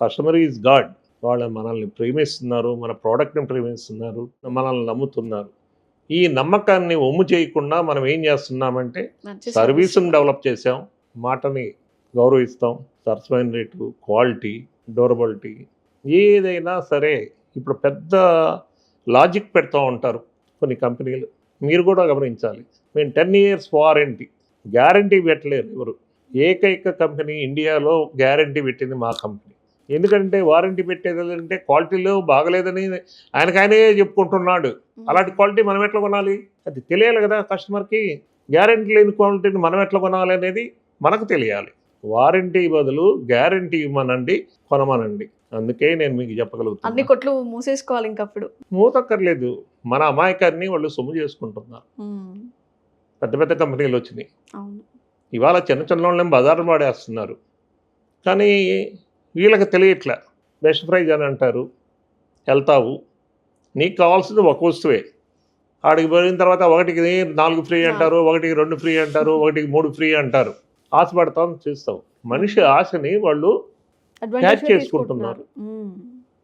Customer is God. వాళ్ళు మనల్ని ప్రేమిస్తున్నారు మన ప్రోడక్ట్ని ప్రేమిస్తున్నారు మనల్ని నమ్ముతున్నారు. ఈ నమ్మకాన్ని ఒమ్ము చేయకుండా మనం ఏం చేస్తున్నామంటే సర్వీస్ని డెవలప్ చేసాం మాటని గౌరవిస్తాం సరసమైన రేటు క్వాలిటీ డ్యూరబిలిటీ ఏదైనా సరే ఇప్పుడు పెద్ద లాజిక్ పెడతా ఉంటారు కొన్ని కంపెనీలు. మీరు కూడా గమనించాలి. మేము టెన్ ఇయర్స్ వారంటీ గ్యారంటీ పెట్టలేరు ఎవరు. ఏకైక కంపెనీ ఇండియాలో గ్యారంటీ పెట్టింది మా కంపెనీ. ఎందుకంటే వారంటీ పెట్టేది అంటే క్వాలిటీలో బాగలేదని ఆయనకు ఆయనే చెప్పుకుంటున్నాడు. అలాంటి క్వాలిటీ మనం ఎట్లా కొనాలి? అది తెలియాలి కదా కస్టమర్కి. గ్యారంటీ లేని క్వాలిటీని మనం ఎట్లా కొనాలి అనేది మనకు తెలియాలి. వారంటీ బదులు గ్యారంటీ ఇవ్వమనండి కొనమనండి. అందుకే నేను మీకు అన్ని చెప్పగలుగుతాను కొట్లు మూసేసుకోవాలి ఇంకప్పుడు. మూతక్కర్లేదు. మన అమాయకాన్ని వాళ్ళు సొమ్ము చేసుకుంటున్నారు. పెద్ద పెద్ద కంపెనీలు వచ్చినాయి. ఇవాళ చిన్న చిన్న వాళ్ళని బజారు వాడేస్తున్నారు. కానీ వీళ్ళకి తెలియట్లే. బెస్ట్ ప్రైజ్ అని అంటారు. వెళ్తావు. నీకు కావాల్సింది ఒక వస్తువే. ఆడికి పోయిన తర్వాత ఒకటికి నాలుగు ఫ్రీ అంటారు ఒకటికి రెండు ఫ్రీ అంటారు ఒకటికి మూడు ఫ్రీ అంటారు. ఆశపడతాం చూస్తావు మనిషి ఆశని వాళ్ళు గా చేసుకుంటున్నారు.